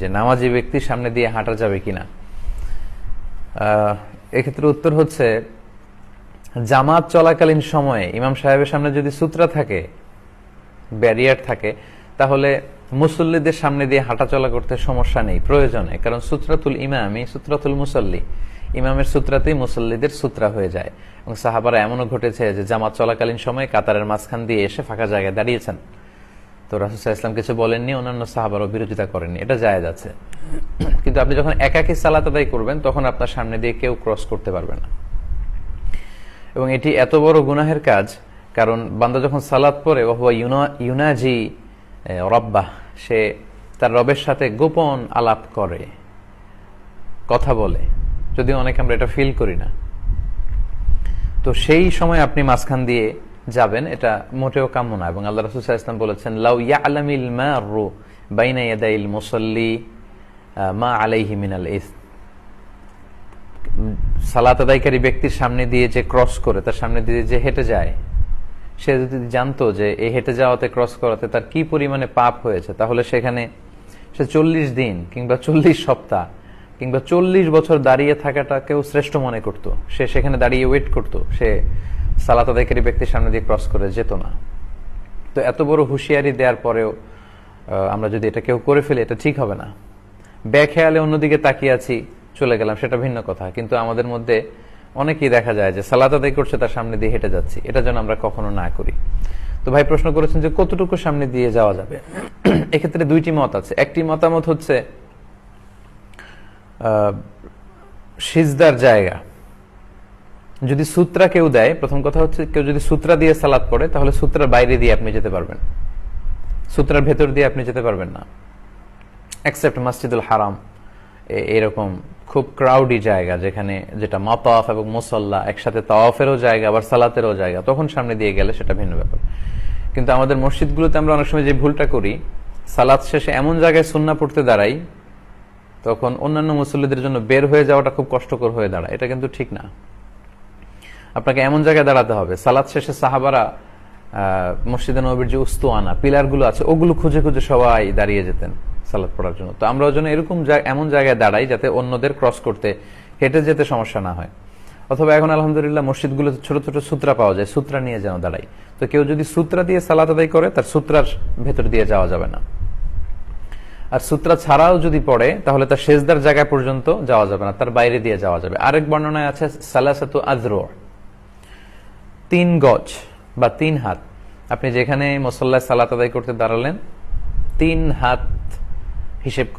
যে নামাজি ব্যক্তির সামনে দিয়ে হাঁটা যাবে কিনা। এক্ষেত্রে উত্তর হচ্ছে, জামাত চলাকালীন সময়ে ইমাম সাহেবের সামনে যদি সূত্রা থাকে, ব্যারিয়ার থাকে, তাহলে মুসল্লিদের সামনে দিয়ে হাঁটা চলা করতে সমস্যা নেই, প্রয়োজনে। কারণ সূত্রাতুল ইমামই সূত্রাতুল মুসল্লি, ইমামের সূত্রাতেই মুসল্লিদের সূত্রা হয়ে যায়। এবং সাহাবারা এমনও ঘটেছে যে জামাত চলাকালীন সময়ে কাতারের মাঝখান দিয়ে এসে ফাঁকা জায়গায় দাঁড়িয়েছেন। তো রাসুসাহ ইসলাম কিছু বলেননি অন্যান্য সাহাবারও বিরোধিতা করেননি। এটা জায়েজ আছে। কিন্তু আপনি যখন একাকী সালাত আদায় করবেন তখন আপনার সামনে দিয়ে কেউ ক্রস করতে পারবে না। এবং এটি এত বড় গুনাহের কাজ কারণ বান্দা যখন সালাত পরে ওহুয়া ইউনা ইউনাজি এ, রব্বাহ সে তার রবের সাথে গোপন আলাপ করে কথা বলে। যদিও অনেকে আমরা এটা ফিল করি না। তো সেই সময় আপনি মাঝখান দিয়ে যাবেন, এটা মোটেও কাম্য না। এবং আল্লাহ রসুল ইসলাম বলেছেন, লাউ ইয়া আলামিল মা রু বাইনা মুসল্লি মা আলাইহি মিনাল ইস। সালাত আদায়কারী ব্যক্তির সামনে দিয়ে যে ক্রস করে, তার সামনে দিয়ে যে হেঁটে যায়, সে যদি জানতো যে এই হেঁটে যাওয়াতে, ক্রস করাতে তার কি পরিমাণে পাপ হয়েছে, তাহলে সেখানে সে চল্লিশ দিন কিংবা চল্লিশ সপ্তাহ কিংবা চল্লিশ বছর দাঁড়িয়ে থাকাটাকেও শ্রেষ্ঠ মনে করত। সে সেখানে দাঁড়িয়ে ওয়েট করত। সে সালাত আদায়কারী ব্যক্তির সামনে দিয়ে ক্রস করে যেত না। তো এত বড় হুঁশিয়ারি দেওয়ার পরেও আমরা যদি এটা কেউ করে ফেলি, এটা ঠিক হবে না। ব্যাখেয়ালে অন্যদিকে তাকিয়ে আছি, চলে গেলাম, সেটা ভিন্ন কথা। কিন্তু আমাদের মধ্যে অনেকেই দেখা যায় যে সালাত আদায় করছে, তার সামনে দিয়ে হেঁটে যাচ্ছি। এটা যেন আমরা কখনো না করি। তো ভাই প্রশ্ন করেছেন যে কতটুকু সামনে দিয়ে যাওয়া যাবে? এক্ষেত্রে দুইটি মত আছে। একটি মতামত হচ্ছে সিজদার জায়গা। যদি সূত্রা কেউ দেয়, প্রথম কথা হচ্ছে কেউ যদি সূত্রা দিয়ে সালাদ পড়ে, তাহলে সূত্রার বাইরে দিয়ে আপনি যেতে পারবেন। সূত্রার ভেতর দিয়ে আপনি যেতে পারবেন না। এক্সেপ্ট মসজিদুল হারাম এরকম খুব ক্রাউডি জায়গা যেখানে যেটা মাতাফ এবং মুসল্লা একসাথে তাওয়াফেরও জায়গা, আবার সালাতেরও জায়গা, তখন সামনে দিয়ে গেলে সেটা ভিন্ন ব্যাপার। কিন্তু আমাদের মসজিদগুলোতে আমরা অনেক সময় যে ভুলটা করি সালাত শেষে এমন জায়গায় সুন্না পড়তে দাঁড়াই, তখন অন্যান্য মুসল্লিদের জন্য বের হয়ে যাওয়াটা খুব কষ্টকর হয়ে দাঁড়ায়। এটা কিন্তু ঠিক না। আপনাকে এমন জায়গায় দাঁড়াতে হবে। সালাদ শেষে সাহাবারা মসজিদে নবীর যে উস্তুয়ানা, পিলারগুলো আছে, ওগুলো খুঁজে খুঁজে সবাই দাঁড়িয়ে যেতেন সালাদ পড়ার জন্য। তো আমরাও যেন এরকম এমন জায়গায় দাঁড়াই যাতে অন্যদের ক্রস করতে, হেঁটে যেতে সমস্যা না হয়। অথবা এখন আলহামদুলিল্লাহ মসজিদগুলোতে ছোট ছোট সূত্রা পাওয়া যায়, সূত্রা নিয়ে যেন দাঁড়াই। তো কেউ যদি সূত্রা দিয়ে সালাত আদায় করে, তার সূত্রার ভেতর দিয়ে যাওয়া যাবে না। আর সূত্রা ছাড়াও যদি পড়ে, তাহলে তার শেষদার জায়গা পর্যন্ত যাওয়া যাবে না, তার বাইরে দিয়ে যাওয়া যাবে। আরেক বর্ণনায় আছে, সালাসাতু আজরো। তিন গজ বা তিন হাত। আপনি যেখানে মোসল্লায় সালাত আদায় করতে দাঁড়ালেন, তিন হাত হিসেব করে